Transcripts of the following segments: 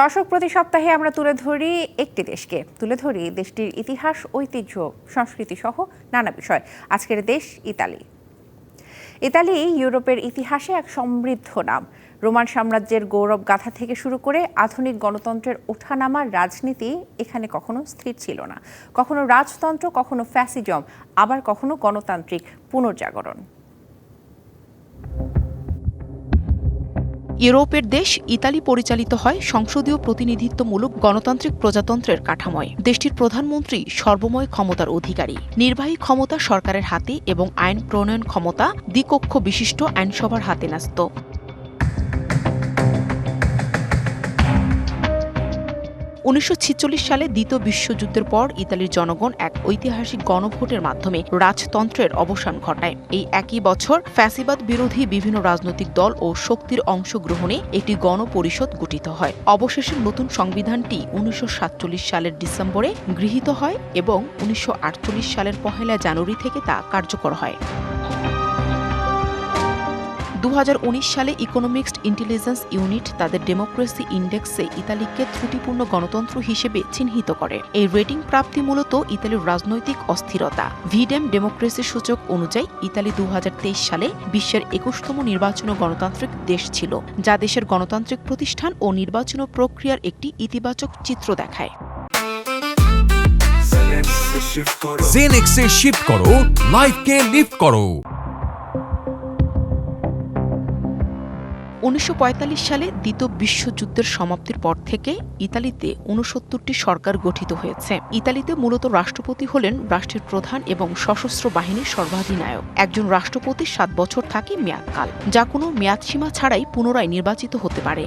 দর্শক, প্রতি সপ্তাহে আমরা তুলে ধরি একটি দেশকে। তুলে ধরি দেশটির ইতিহাস, ঐতিহ্য, সংস্কৃতি সহ নানা বিষয়। আজকের দেশ ইতালি। ইতালি ইউরোপের ইতিহাসে এক সমৃদ্ধ নাম। রোমান সাম্রাজ্যের গৌরব গাথা থেকে শুরু করে আধুনিক গণতন্ত্রের ওঠানামার রাজনীতি এখানে কখনো স্থির ছিল না। কখনো রাজতন্ত্র, কখনো ফ্যাসিজম, আবার কখনো গণতান্ত্রিক পুনর্জাগরণ। ইউরোপের দেশ ইতালি পরিচালিত হয় সংসদীয় প্রতিনিধিত্বমূলক গণতান্ত্রিক প্রজাতন্ত্রের কাঠামোয়। দেশটির প্রধানমন্ত্রী সর্বময় ক্ষমতার অধিকারী। নির্বাহী ক্ষমতা সরকারের হাতে এবং আইন প্রণয়ন ক্ষমতা দ্বিকক্ষ বিশিষ্ট আইনসভার হাতে ন্যস্ত। উনিশশো ছেচল্লিশ সালে দ্বিতীয় বিশ্বযুদ্ধের পর ইতালির জনগণ এক ঐতিহাসিক গণভোটের মাধ্যমে রাজতন্ত্রের অবসান ঘটায়। এই একই বছর ফ্যাসিবাদ বিরোধী বিভিন্ন রাজনৈতিক দল ও শক্তির অংশগ্রহণে একটি গণপরিষদ গঠিত হয়। অবশেষে নতুন সংবিধানটি উনিশশো সাতচল্লিশ সালের ডিসেম্বরে গৃহীত হয় এবং উনিশশো আটচল্লিশ সালের পহেলা জানুয়ারি থেকে তা কার্যকর হয়। দু হাজার উনিশ সালে ইকোনমিক্স ইন্টেলিজেন্স ইউনিট তাদের ডেমোক্রেসি ইন্ডেক্সে ইতালিকে ত্রুটিপূর্ণ গণতন্ত্র হিসেবে চিহ্নিত করে। এই রেটিং প্রাপ্তি মূলত ইতালির রাজনৈতিক অস্থিরতা। ভিডেম ডেমোক্রেসি সূচক অনুযায়ী ইতালি দু হাজার তেইশ সালে বিশ্বের একুশতম নির্বাচন গণতান্ত্রিক দেশ ছিল, যা দেশের গণতান্ত্রিক প্রতিষ্ঠান ও নির্বাচন প্রক্রিয়ার একটি ইতিবাচক চিত্র দেখায়। জেনেক্সে শিফট করো। লাইফকে লিফট করো। উনিশশো পঁয়তাল্লিশ সালে দ্বিতীয় বিশ্বযুদ্ধের সমাপ্তির পর থেকে ইতালিতে উনসত্তরটি সরকার গঠিত হয়েছে। ইতালিতে মূলত রাষ্ট্রপতি হলেন রাষ্ট্রের প্রধান এবং সশস্ত্র বাহিনীর সর্বাধিনায়ক। একজন রাষ্ট্রপতি সাত বছর থাকে মেয়াদকাল, যা কোনো মেয়াদসীমা ছাড়াই পুনরায় নির্বাচিত হতে পারে।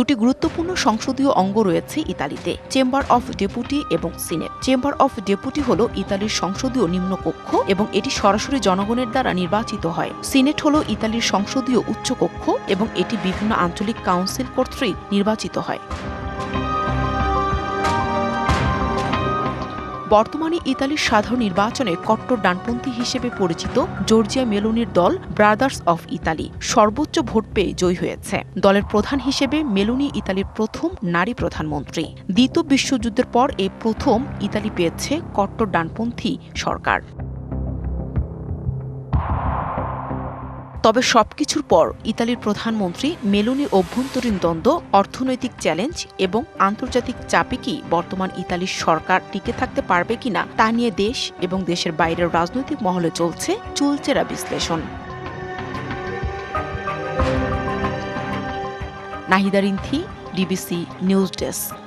দুটি গুরুত্বপূর্ণ সংসদীয় অঙ্গ রয়েছে ইতালিতে, চেম্বার অফ ডেপুটি এবং সিনেট। চেম্বার অফ ডেপুটি হল ইতালির সংসদীয় নিম্নকক্ষ এবং এটি সরাসরি জনগণের দ্বারা নির্বাচিত হয়। সিনেট হল ইতালির সংসদীয় উচ্চকক্ষ এবং এটি বিভিন্ন আঞ্চলিক কাউন্সিল কর্তৃক নির্বাচিত হয়। বর্তমানে ইতালির সাধারণ নির্বাচনে কট্টর ডানপন্থী হিসেবে পরিচিত জর্জিয়া মেলোনির দল ব্রাদার্স অফ ইতালি সর্বোচ্চ ভোট পেয়ে জয়ী হয়েছে। দলের প্রধান হিসেবে মেলোনি ইতালির প্রথম নারী প্রধানমন্ত্রী। দ্বিতীয় বিশ্বযুদ্ধের পর এই প্রথম ইতালি পেয়েছে কট্টর ডানপন্থী সরকার। তবে সবকিছুর পর ইতালির প্রধানমন্ত্রী মেলোনির অভ্যন্তরীণ দ্বন্দ্ব, অর্থনৈতিক চ্যালেঞ্জ এবং আন্তর্জাতিক চাপে কি বর্তমান ইতালির সরকার টিকে থাকতে পারবে কিনা তা নিয়ে দেশ এবং দেশের বাইরের রাজনৈতিক মহলে চলছে চুলচেরা বিশ্লেষণ। Nahida Rinthi DBC news desk.